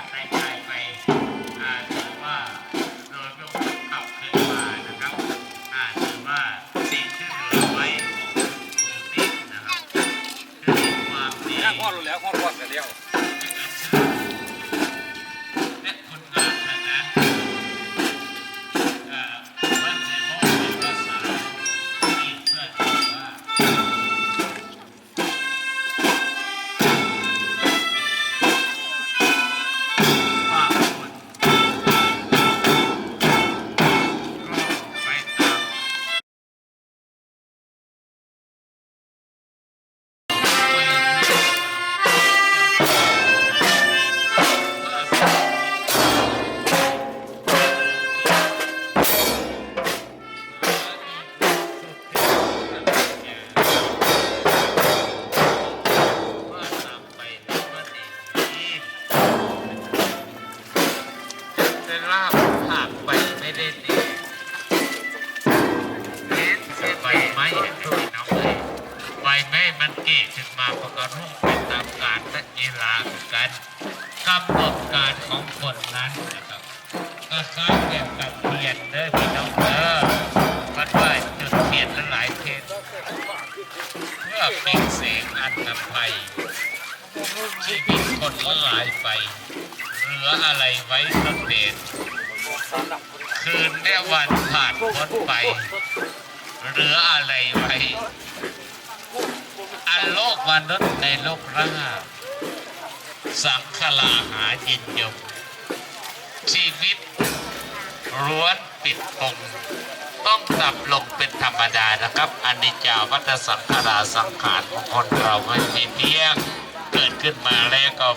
จาบผ่านไปไม่ได้ดีเห็นเสียใบไม้เห็นด้วยน้องเลยใบไม้มันเก่ขึ้นมาเพระก็รุ่งเป็นตามการและเวลาเหมือนกันกำหนดการของคนนั้นนะครับก็คล้ายแบบกับเทียนเด้อพี่น้องเด้อมันว่าจุดเทียนละหลายเทียนเพื่อเป็นเสียงอันนำไปชีวิตคนละหลายไปเหลืออะไรไว้สักเดช คืนและวันผ่านพ้นไป เหลืออะไรไว้ อันโลกมนุษย์ในโลกร่างสังขลาหายินยมชีวิตร้วนปิดปงต้องดับลงเป็นธรรมดานะครับอันนิจจาวัฏสังขาราสังขารของคนเราไม่มีเที่ยงเกิดขึ้นมาแล้วก็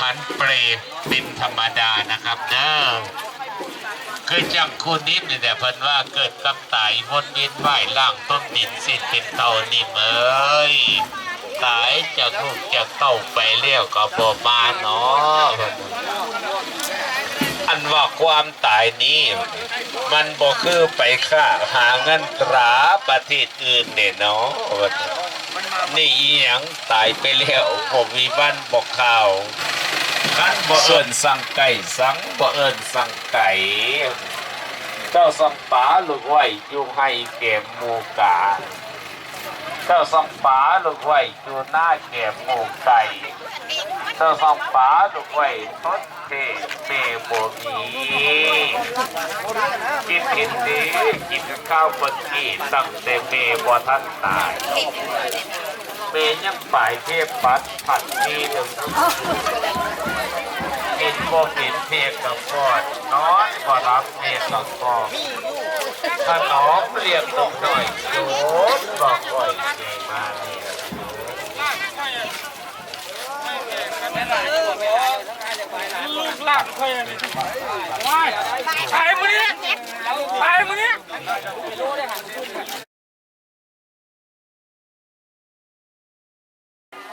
พันเปรเป็นธรรมดานะครับ คือจังคุณนิดนี่แต่เพิ่นว่าเกิดกับตายวนเวียนว่ายล่างต้นดินสิ้นเป็นเต่านิ่มเอ้ยตายจากลูกจากเต่าไปเลี้ยวก็บ่มาเนาะอันว่าความตายนี้ มันบ่คือไปฆ่าหาเงินตราประเทศอื่นเด้เนาะนี่อีหยังตายไปแล้วผมมีบ้านบอกข่าว ขันบ่เอิญสั่งไก่สังบ่เอิญสั่งไก่เจ้าสังปาลูกไว้อยู่ให้แก่หมูกาเจ้าสังปาลูกไว้อยู่หน้าแก่หมูไก่เจ้าสังปาลูกไว้ทดเทเมโบมีกินเห็นดีกินข้าวบนที่ตั้งแต่เมบ่ท่านตายเมยังฝ่ายเทพปัดผัดมีหนึ่ง กินบ่กินเทพกับกอดนอนบ่รับเทพกับกอดขนมเรียบตรงหน่อยโยนบอกก่อยเกมานี่ลูกหลานค่อยว้ายไปมื้อนี้ไปมื้อนี้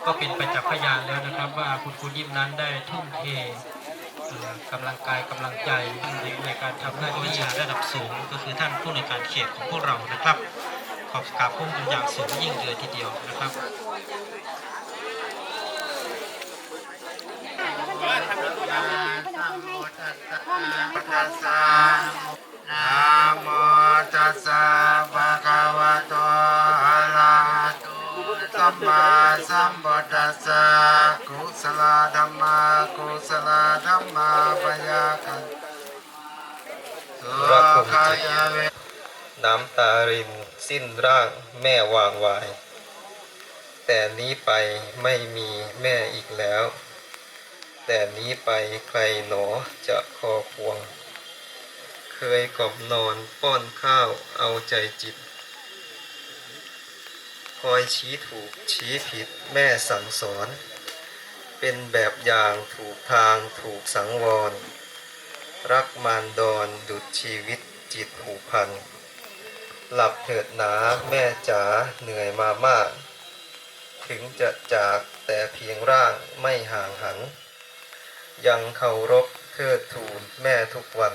ก็เป็นไปจากพยานแล้วนะครับว่าคุณครูนิ่มนั้นได้ทุ่มเท กำลังกายกำลังใจในการทำหน้าที่ระดับสูง ก็คือท่านผู้ในการเขตของพวกเรานะครับ ขอบกราบพุ่งเป็นอย่างสูงยิ่งเดือทีเดียวนะครับนะโมตัสสะภะคะวะโต มมาสัมพุทธัสสะกุศลธัมมากุศลธัมมาปยากันสุรักผมขายเวน้ำตารินสิ้นร่างแม่วางวาย แต่นี้ไปไม่มีแม่อีกแล้ว แต่นี้ไปใครหนอจะคอควง เคยกอบนอนป้อนข้าวเอาใจจิต คอยชี้ถูกชี้ผิดแม่สั่งสอน เป็นแบบอย่างถูกทางถูกสังวร รักมารดอนดุดชีวิตจิตผูกพัน หลับเถิดหนาแม่จ๋าเหนื่อยมามาก ถึงจะจากแต่เพียงร่างไม่ห่างหัน ยังเคารพเทิดทูนแม่ทุกวัน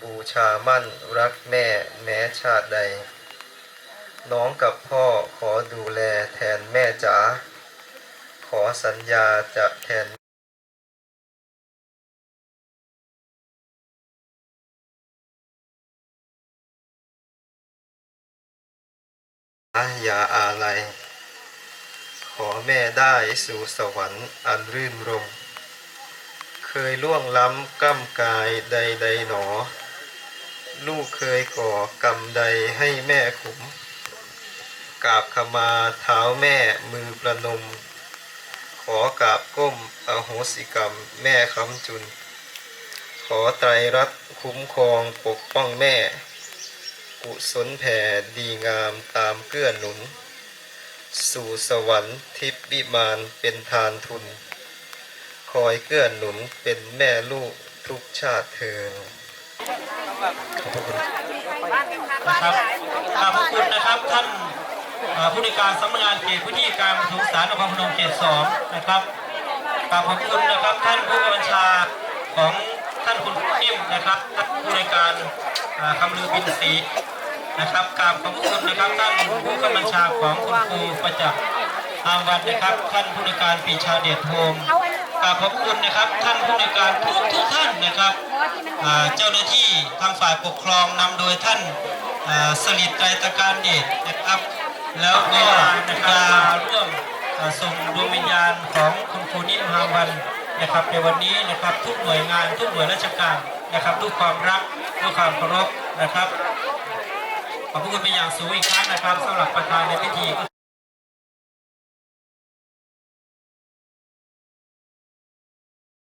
บูชามั่นรักแม่แม้ชาติใด น้องกับพ่อขอดูแลแทนแม่จ๋า ขอสัญญาจะแทนอย่าอาไรขอแม่ได้สู่สวรรค์อันรื่นรม เคยล่วงล้ำก้ำกายใดใดหนอ ลูกเคยก่อกรรมใดให้แม่ขุ่ม กราบขมาเท้าแม่มือประนม ขอกราบก้มอโหสิกรรมแม่คำจุน ขอไตรรัตคุ้มครองปกป้องแม่ กุศลแผ่ดีงามตามเกื้อหนุน สู่สวรรค์ทิพย์วิมานเป็นทานทุน คอยเกื้อหนุนเป็นแม่ลูกทุกชาติเทินขอบคุณนะครับขอบคุณนะครับท่าน ผู้ในการสำนักงานเขตพื้นที่การประถมศึกษานครพนมเขตสองนะครับกราบขอบคุณนะครับท่านผู้บัญชาของท่านคุณนิ่มนะครับท่านผู้ในการคำลือบินศรีนะครับกราบขอบคุณนะครับท่านผู้กำบัญชาของคุณครูประจักษ์อามวันนะครับ ท่านผู้ในการปีชาเดชโฮมกราบขอบคุณนะครับ ท่านผู้ในการทุกทุกท่านนะครับเจ้าหน้าที่ทางฝ่ายปกครองนำโดยท่านสลิดไตรตรการเดชนะครับ แล้วก็นะร่วมอ่าส่งดวงวิญญาณของคุณครูนิ่มฮาวันนะครับในวันนี้นะครับทุกหน่วยงานทุกหน่วยราชการนะครับด้วยความรักด้วยความเคารพนะครับขอบพระคุณเป็นอย่างสูงอีกครั้งนะครับสำหรับประธานในพิธี